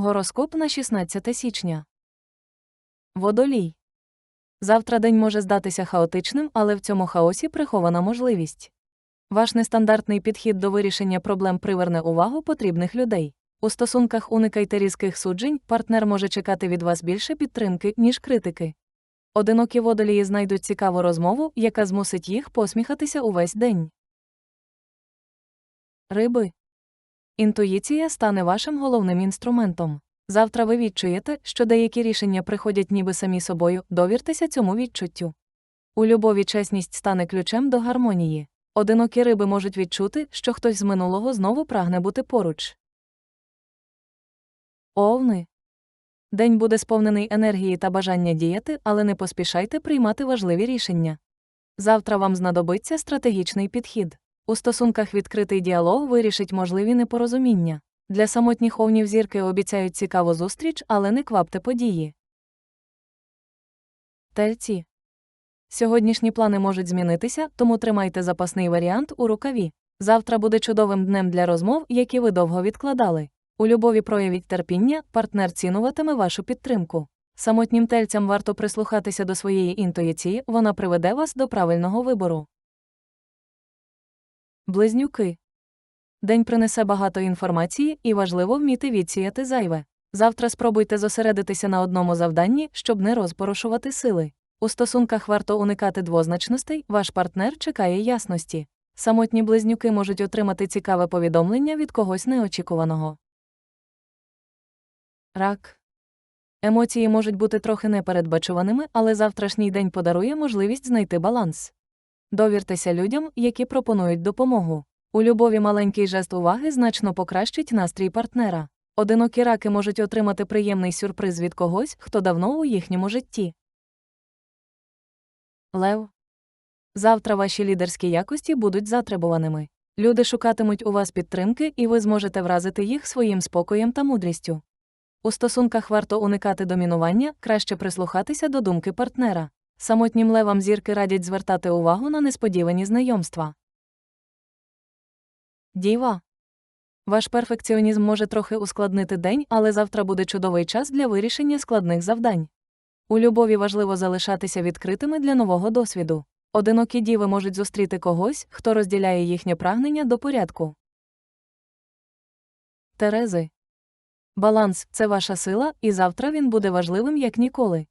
Гороскоп на 16 січня. Водолій. Завтра день може здатися хаотичним, але в цьому хаосі прихована можливість. Ваш нестандартний підхід до вирішення проблем приверне увагу потрібних людей. У стосунках уникайте різких суджень, партнер може чекати від вас більше підтримки, ніж критики. Одинокі водолії знайдуть цікаву розмову, яка змусить їх посміхатися увесь день. Риби. Інтуїція стане вашим головним інструментом. Завтра ви відчуєте, що деякі рішення приходять ніби самі собою, довіртеся цьому відчуттю. У любові чесність стане ключем до гармонії. Одинокі риби можуть відчути, що хтось з минулого знову прагне бути поруч. Овни. День буде сповнений енергії та бажання діяти, але не поспішайте приймати важливі рішення. Завтра вам знадобиться стратегічний підхід. У стосунках відкритий діалог вирішить можливі непорозуміння. Для самотніх овнів зірки обіцяють цікаву зустріч, але не квапте події. Тельці. Сьогоднішні плани можуть змінитися, тому тримайте запасний варіант у рукаві. Завтра буде чудовим днем для розмов, які ви довго відкладали. У любові проявіть терпіння, партнер цінуватиме вашу підтримку. Самотнім тельцям варто прислухатися до своєї інтуїції, вона приведе вас до правильного вибору. Близнюки. День принесе багато інформації і важливо вміти відсіяти зайве. Завтра спробуйте зосередитися на одному завданні, щоб не розпорошувати сили. У стосунках варто уникати двозначностей, ваш партнер чекає ясності. Самотні близнюки можуть отримати цікаве повідомлення від когось неочікуваного. Рак. Емоції можуть бути трохи непередбачуваними, але завтрашній день подарує можливість знайти баланс. Довіртеся людям, які пропонують допомогу. У любові маленький жест уваги значно покращить настрій партнера. Одинокі раки можуть отримати приємний сюрприз від когось, хто давно у їхньому житті. Лев. Завтра ваші лідерські якості будуть затребуваними. Люди шукатимуть у вас підтримки, і ви зможете вразити їх своїм спокоєм та мудрістю. У стосунках варто уникати домінування, краще прислухатися до думки партнера. Самотнім левам зірки радять звертати увагу на несподівані знайомства. Діва. Ваш перфекціонізм може трохи ускладнити день, але завтра буде чудовий час для вирішення складних завдань. У любові важливо залишатися відкритими для нового досвіду. Одинокі діви можуть зустріти когось, хто розділяє їхнє прагнення до порядку. Терези. Баланс це ваша сила, і завтра він буде важливим як ніколи.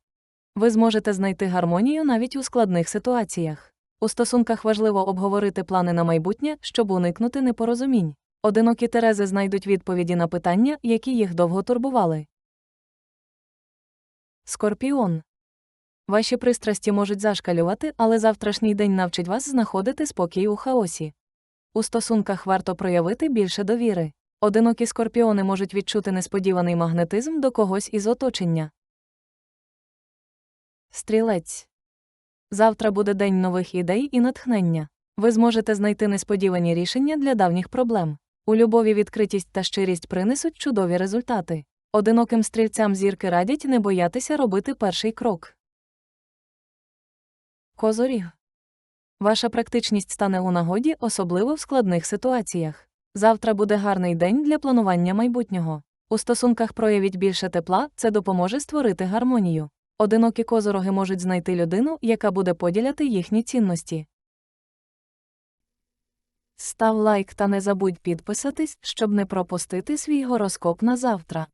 Ви зможете знайти гармонію навіть у складних ситуаціях. У стосунках важливо обговорити плани на майбутнє, щоб уникнути непорозумінь. Одинокі Терези знайдуть відповіді на питання, які їх довго турбували. Скорпіон. Ваші пристрасті можуть зашкалювати, але завтрашній день навчить вас знаходити спокій у хаосі. У стосунках варто проявити більше довіри. Одинокі скорпіони можуть відчути несподіваний магнетизм до когось із оточення. Стрілець. Завтра буде день нових ідей і натхнення. Ви зможете знайти несподівані рішення для давніх проблем. У любові відкритість та щирість принесуть чудові результати. Одиноким стрільцям зірки радять не боятися робити перший крок. Козоріг. Ваша практичність стане у нагоді, особливо в складних ситуаціях. Завтра буде гарний день для планування майбутнього. У стосунках проявіть більше тепла, це допоможе створити гармонію. Одинокі козороги можуть знайти людину, яка буде поділяти їхні цінності. Став лайк та не забудь підписатись, щоб не пропустити свій гороскоп на завтра.